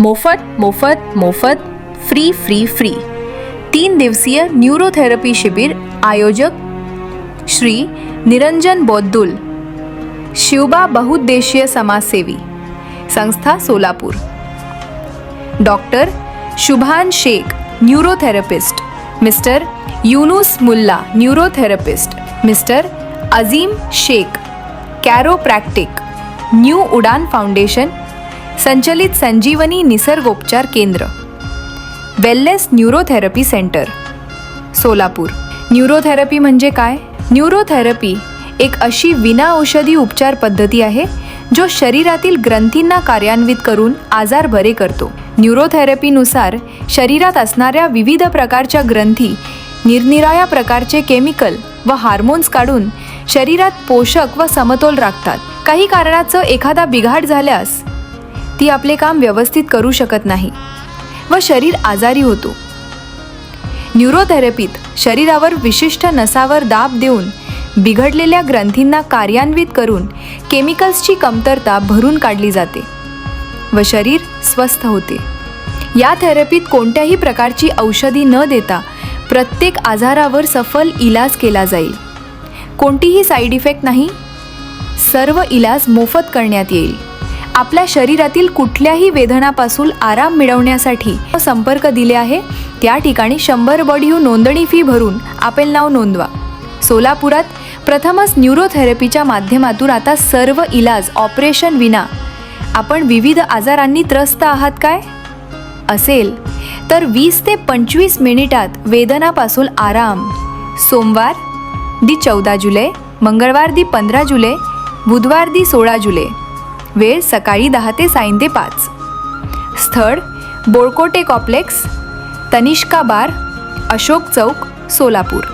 मोफत मोफत मोफत, फ्री फ्री फ्री। तीन दिवसीय न्यूरोथेरपी शिबिर आयोजक श्री निरंजन बौद्दुल शिवबा बहुउद्देशीय समाजसेवी, संस्था Solapur. Doctor Shubhan Shaikh, neurotherapist, mister Yunus Mulla, neurotherapist, mister Azim Shaikh, chiropractic, new Udaan foundation संचलित संजीवनी निसर्गोपचार केंद्र. Wellness neurotherapy centre Solapur. Neurotherapy म्हणजे काय? न्यूरोथेरपी एक अशी विना औषधी उपचार पद्धती आहे जो शरीरातील ग्रंथींना कार्यान्वित करून आजार बरे करतो. न्यूरोथेरपीनुसार शरीरात असणाऱ्या विविध प्रकारच्या ग्रंथी निरनिराळ्या प्रकारचे केमिकल व हार्मोन्स काढून शरीरात पोषक व समतोल राखतात. काही कारणाचं एखादा बिघाड झाल्यास ती आपले काम व्यवस्थित करू शकत नाही व शरीर आजारी होतो. न्यूरोथेरपीत शरीरावर विशिष्ट नसावर दाब देऊन बिघडलेल्या ग्रंथींना कार्यान्वित करून केमिकल्सची कमतरता भरून काढली जाते व शरीर स्वस्थ होते. या थेरपीत कोणत्याही प्रकारची औषधी न देता प्रत्येक आजारावर सफल इलाज केला जाईल. कोणतीही साईड इफेक्ट नाही. सर्व इलाज मोफत करण्यात येईल. आपल्या शरीरातील कुठल्याही वेदनापासून आराम मिळवण्यासाठी संपर्क दिले आहे. त्या ठिकाणी शंभर बॉडीहू नोंदणी फी भरून आपण नाव नोंदवा. सोलापुरात प्रथमच न्यूरोथेरपीच्या माध्यमातून आता सर्व इलाज ऑपरेशन विना. आपण विविध आजारांनी त्रस्त आहात काय? असेल तर वीस ते पंचवीस मिनिटात वेदनापासून आराम. सोमवार दी चौदा जुलै मंगळवार दी पंधरा जुलै बुधवार दी सोळा जुलै. वेळ सकाळी दहा ते सायंते पाच. स्थळ बोळकोटे कॉम्प्लेक्स तनिष्का बार अशोक चौक सोलापूर.